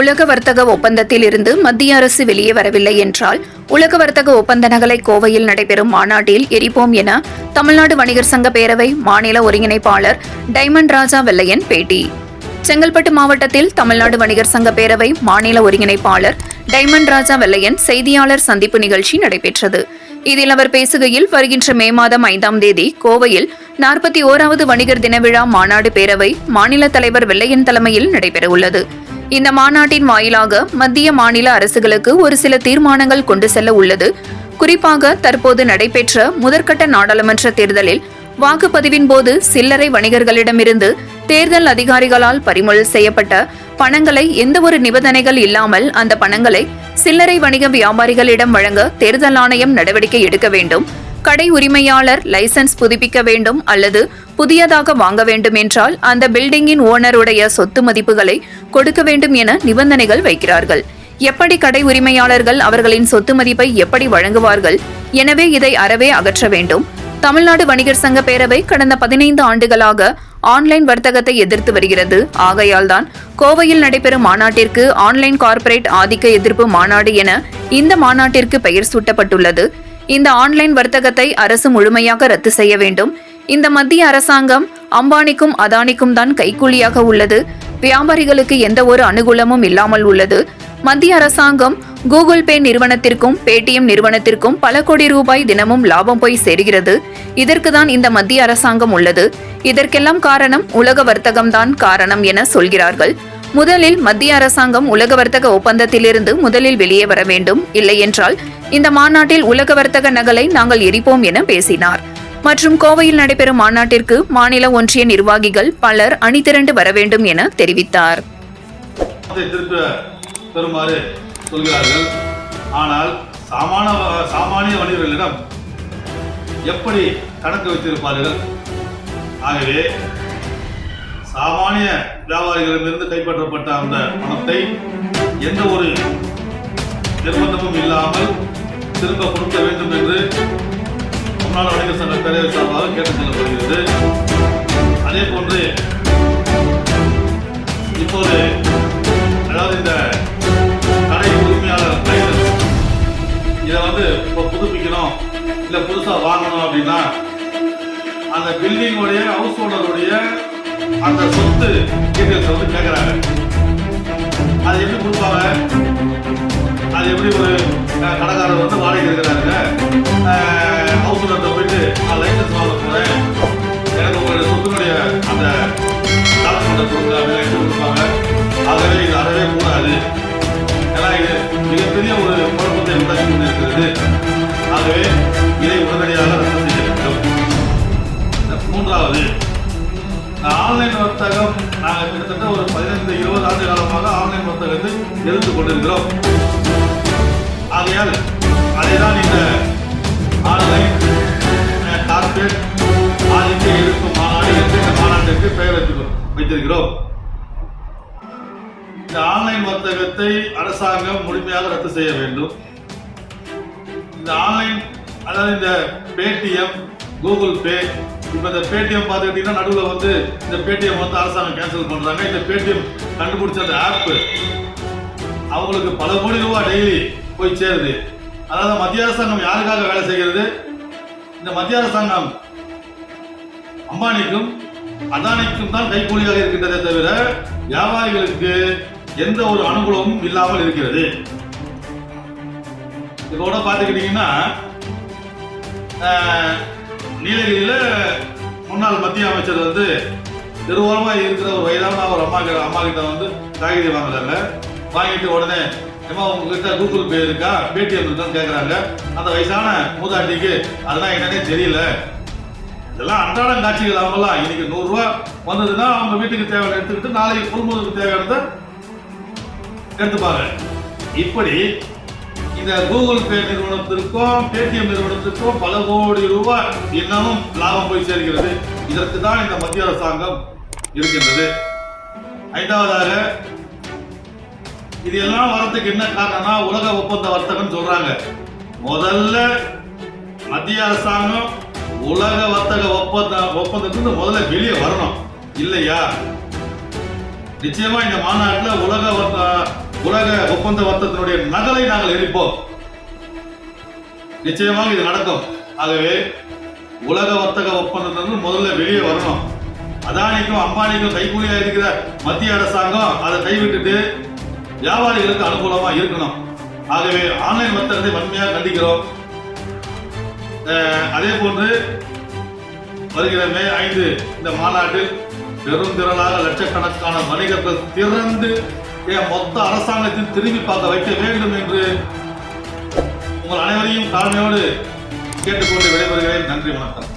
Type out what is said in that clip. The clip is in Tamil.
உலக வர்த்தக ஒப்பந்தத்தில் இருந்து மத்திய அரசு வெளியே வரவில்லை என்றால் உலக வர்த்தக ஒப்பந்த நகலை கோவையில் நடைபெறும் மாநாட்டில் எரிப்போம் என தமிழ்நாடு வணிகர் சங்க பேரவை மாநில ஒருங்கிணைப்பாளர் டைமண்ட் ராஜா வெள்ளையன் பேட்டி. செங்கல்பட்டு மாவட்டத்தில் தமிழ்நாடு வணிகர் சங்க பேரவை மாநில ஒருங்கிணைப்பாளர் டைமண்ட் ராஜா வெள்ளையன் செய்தியாளர் சந்திப்பு நிகழ்ச்சி நடைபெற்றது. இதில் அவர் பேசுகையில் வருகின்ற மே மாதம் ஐந்தாம் தேதி கோவையில் நாற்பத்தி ஓராவது வணிகர் தின விழா மாநாடு பேரவை மாநில தலைவர் வெள்ளையன் தலைமையில் நடைபெறவுள்ளது. இந்த மாநாட்டின் வாயிலாக மத்திய மாநில அரசுகளுக்கு ஒரு சில தீர்மானங்கள் கொண்டு செல்ல உள்ளது. குறிப்பாக தற்போது நடைபெற்ற முதற்கட்ட நாடாளுமன்ற தேர்தலில் வாக்குப்பதிவின் போது சில்லறை வணிகர்களிடமிருந்து தேர்தல் அதிகாரிகளால் பறிமுதல் செய்யப்பட்ட பணங்களை எந்தவொரு நிபந்தனைகள் இல்லாமல் அந்த பணங்களை சில்லறை வணிக வியாபாரிகளிடம் வழங்க தேர்தல் ஆணையம் நடவடிக்கை எடுக்க வேண்டும். கடை உரிமையாளர் லைசென்ஸ் புதுப்பிக்க வேண்டும் அல்லது புதியதாக வாங்க வேண்டும் என்றால் அந்த பில்டிங்கின் ஓனருடைய சொத்து மதிப்புகளை கொடுக்க வேண்டும் என நிபந்தனைகள் வைக்கிறார்கள். எப்படி கடை உரிமையாளர்கள் அவர்களின் சொத்து மதிப்பை எப்படி வழங்குவார்கள்? எனவே இதை அறவே அகற்ற வேண்டும். தமிழ்நாடு வணிகர் சங்க பேரவை கடந்த பதினைந்து ஆண்டுகளாக ஆன்லைன் வர்த்தகத்தை எதிர்த்து வருகிறது. ஆகையால்தான் கோவையில் நடைபெறும் மாநாட்டிற்கு ஆன்லைன் கார்ப்பரேட் ஆதிக்க எதிர்ப்பு மாநாடு என இந்த மாநாட்டிற்கு பெயர் சூட்டப்பட்டுள்ளது. இந்த ஆன்லைன் வர்த்தகத்தை அரசு முழுமையாக ரத்து செய்ய வேண்டும். இந்த மத்திய அரசாங்கம் அம்பானிக்கும் அதானிக்கும் தான் கைக்கூலியாக உள்ளது. வியாபாரிகளுக்கு எந்த ஒரு அனுகூலமும் இல்லாமல் உள்ளது. மத்திய அரசாங்கம் கூகுள் பே நிறுவனத்திற்கும் பேடிஎம் நிறுவனத்திற்கும் பல கோடி ரூபாய் தினமும் லாபம் போய் சேர்கிறது. இதற்கு தான் இந்த மத்திய அரசாங்கம் உள்ளது. இதற்கெல்லாம் காரணம் உலக வர்த்தகம்தான் காரணம் என சொல்கிறார்கள். முதலில் மத்திய அரசாங்கம் உலக வர்த்தக ஒப்பந்தத்திலிருந்து முதலில் வெளியே வர வேண்டும். இல்லையென்றால் இந்த மாநாட்டில் உலக வர்த்தக நகலை நாங்கள் எரிப்போம் என பேசினார். மற்றும் கோவையில் நடைபெறும் மாநாட்டிற்கு மாநில ஒன்றிய நிர்வாகிகள் பலர் அணிதிரண்டு வர வேண்டும் என தெரிவித்தார். ஆனால் சாமான சாமானிய வணிகர்களிடம் எப்படி கணக்கு வைத்திருப்பார்கள்? ஆகவே சாமானிய வியாபாரிகளிடமிருந்து கைப்பற்றப்பட்ட அந்த பணத்தை எந்த ஒரு நிர்பந்தமும் இல்லாமல் திரும்ப கொடுக்க வேண்டும் என்று முன்னாள் வணிகர் சங்க தலைவர் சார்பாக கேட்டுக் கொள்ளப்படுகிறது அதே போன்று இப்போது அதாவது இந்த கடை உரிமையாளர் லைசன்ஸ் இதை வந்து இப்போ புதுப்பிக்கணும் இல்லை புதுசாக வாங்கணும் அப்படின்னா அந்த பில்டிங்கோடைய ஹவுஸ் ஓனருடைய அந்த சொத்து டீட்டெயில்ஸ் வந்து கேட்குறாங்க அது எப்படி கொடுப்பாங்க? அது எப்படி ஒரு கடைக்காரர் வந்து வாடகை இருக்கிறாருங்க ஹவுஸ் ஓனர்கிட்ட போயிட்டு நான் லைசன்ஸ் வாங்க போகிறேன் எனக்கு உங்களுடைய சொத்துனுடைய அந்த டாக்குமெண்ட்டை கொடுங்க அப்படின்னு கொடுப்பாங்க. ஆகவே இது அறவே கூடாது. ஏன்னா இது மிகப்பெரிய ஒரு குழப்பத்தை உண்டாக்கி கொண்டிருக்கிறது. ஆகவே இதை உடனடியாக ரத்து செய்ய வேண்டும். மூன்றாவது ஆன்லைன் வர்த்தகம் நாங்கள் கிட்டத்தட்ட ஒரு பதினைந்து இருபது ஆண்டு காலமாக ஆன்லைன் வர்த்தகத்தை எதிர்த்து கொண்டிருக்கிறோம். ஆகையால் அதை தான் இந்த ஆன்லைன் டார்கெட் ஆதிக்க எதிர்ப்பு மாநாடு என்று இந்த மாநாட்டிற்கு பெயர் வைத்துக்கிறோம் வைத்திருக்கிறோம். இந்த ஆன்லைன் வர்த்தகத்தை அரசாங்கம் முழுமையாக ரத்து செய்ய வேண்டும். இந்த ஆன்லைன் அதாவது இந்த பேடிஎம் கூகுள் பே இப்போ இந்த பேடிஎம் பார்த்துக்கிட்டிங்கன்னா நடுவில் வந்து இந்த பேடிஎம் வந்து அரசாங்கம் கேன்சல் பண்ணுறாங்க இந்த பேடிஎம் கண்டுபிடிச்ச அந்த ஆப்பு அவங்களுக்கு பல கோடி ரூபா டெய்லி போய் சேருது. அதாவது மத்திய அரசாங்கம் யாருக்காக வேலை செய்கிறது? இந்த மத்திய அரசாங்கம் அம்பானிக்கும் அதானிக்கும் தான் கைக்கூலியாக இருக்கின்றதே தவிர வியாபாரிகளுக்கு எந்த ஒரு அனுகூலமும் இல்லாமல் இருக்கிறது. இப்போ கூட பார்த்துக்கிட்டிங்கன்னா நீலகிரியில் முன்னாள் மத்திய அமைச்சர் வந்து தெருவோரமாக இருக்கிற ஒரு வயதான ஒரு அம்மா அம்மா கிட்ட வந்து காய்கறி வாங்குறாங்க. வாங்கிட்டு உடனே ஏமா உங்ககிட்ட கூகுள் பே இருக்கா? பேடிஎம் இருக்கான்னு கேட்குறாங்க அந்த வயசான மூதாட்டிக்கு அதெல்லாம் என்னன்னே தெரியல. இதெல்லாம் அன்றாடம் காட்சிகள் அவங்களாம் இன்னைக்கு நூறுரூவா வந்ததுன்னா அவங்க வீட்டுக்கு தேவையான எடுத்துக்கிட்டு நாளைக்கு குடும்பத்துக்கு தேவையானதை எடுத்துப்பாங்க இப்படி இந்த கூகுள் பே நிறுவனத்திற்கும் பேடிஎம் நிறுவனத்திற்கும் பல கோடி ரூபாய் இன்னமும் லாபம் போய் சேர்கிறது. இதற்கு தான் இந்த மத்திய அரசாங்கம் இருக்கின்றது. ஐந்தாவதாக இது எல்லாம் வரதுக்கு என்ன காரணம்னா உலக ஒப்பந்த வர்த்தகம் சொல்றாங்க. முதல்ல மத்திய அரசாங்கம் உலக வர்த்தக ஒப்பந்த ஒப்பந்தத்துக்கு முதல்ல வெளியே வரணும். இல்லையா? நிச்சயமா இந்த மாநாட்டில் உலக வர்த்த- உலக ஒப்பந்த வர்த்தத்தினுடைய நகலை நாங்கள் எரிப்போம் நிச்சயமாக இது நடக்கும். ஆகவே உலக வர்த்தக ஒப்பந்தத்திலிருந்து முதல்ல வெளியே வரணும். அதானிக்கும் அம்பானிக்கும் கைகூலியா இருக்கிற மத்திய அரசாங்கம் அதை கைவிட்டுட்டு வியாபாரிகளுக்கு அனுகூலமா இருக்கணும். ஆகவே ஆன்லைன் வர்த்தகத்தை வன்மையாக கண்டிக்கிறோம். அதே போன்று வருகிற மே ஐந்து இந்த மாநாட்டில் பெருந்திரளாக லட்சக்கணக்கான வணிகர்கள் திறந்து என் மொத்த அரசாங்கத்தில் திரும்பி பார்க்க வைக்க வேண்டும் என்று உங்கள் அனைவரையும் தாழ்மையோடு கேட்டுக்கொண்டு விடைபெறுகிறேன். நன்றி வணக்கம்.